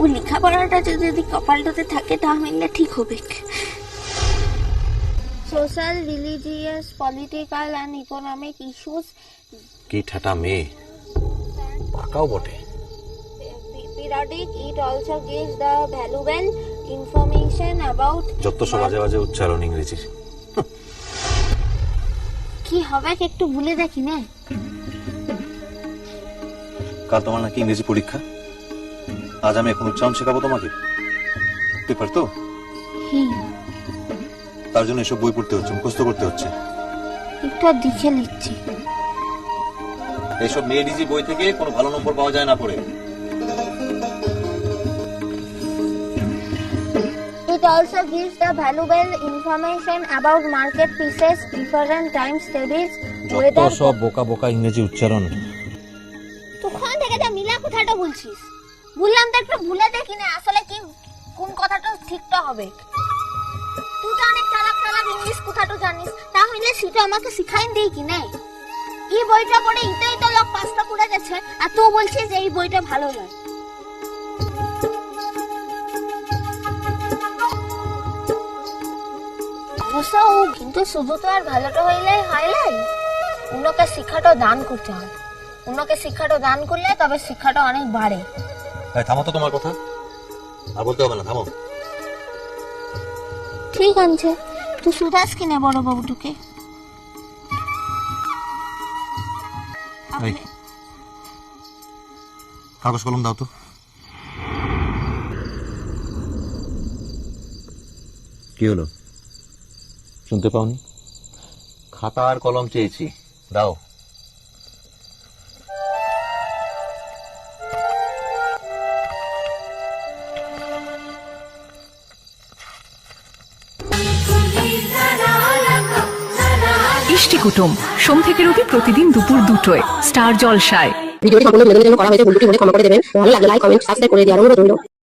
ও লেখাপড়াটা যদি কপালটাতে থাকে তাহলে ঠিক হবে। Social religious political and economic issues কি ঠাটা মেয়ে? পাকাও বটে। Periodic it also gives the valuable information about যত সব বাজে উচ্চারণ ইংরেজির। কি হবে একটু ভুলে দেখি না? কাল তোমার নাকি ইংরেজি পরীক্ষা? আজ আমি এখন উচ্চারণ শেখাবো তোমাকে। পেপার তো? হুম। তার জন্য এসব বই পড়তে হচ্ছে মুখস্থ করতে হচ্ছে। একটু দেখে নিচ্ছি। এইসব মেয়েডিজি বই থেকে কোনো ভালো নম্বর পাওয়া যায় না পড়ে। It also gives the valuable information about market pieces, different time studies, weather. সব বোকা বোকা ইংরেজি উচ্চারণ। তখন থেকে যা মিলা কথাটা বলছিস? বললাম তো একটু ভুলে দেখি না আসলে কি, কোন কথাটা ঠিকটা হবে? তুই তো অনেক চালাক চালাক ইংলিশ কথাটা জানিস, তাহলে সেটা আমাকে শিখাই দিই কি নাই? এই বইটা পড়ে ইতাই তো লোক পাঁচটা পড়ে গেছে, আর তুই বলছিস যে এই বইটা ভালো নয়। অবশ্য কিন্তু শুধু তো আর ভালোটা হইলেই হয় নাই। অন্যকে শিক্ষাটা দান করতে হয়। অন্যকে শিক্ষাটা দান করলে তবে শিক্ষাটা অনেক বাড়ে। এই, থামো তো তোমার কথা। আর বলতে হবে না থামো। ঠিক আছে। তুই সুদাস কিনে বড় বাবুটুকে? কাগজ কলম দাও তো। কি হলো? শুনতে পাওনি? খাতা আর কলম চেয়েছি। দাও। ইষ্টি কুটুম। সোম থেকে রবি প্রতিদিন দুপুর দুটোয়। স্টার জলসায়। ভিডিওটি সম্পূর্ণ বিনোদনের জন্য করা হয়েছে ভুলটি মনে ক্ষমা করে দেবেন। ভালো লাগলে লাইক কমেন্ট সাবস্ক্রাইব করে দেওয়ার অনুরোধ রইল।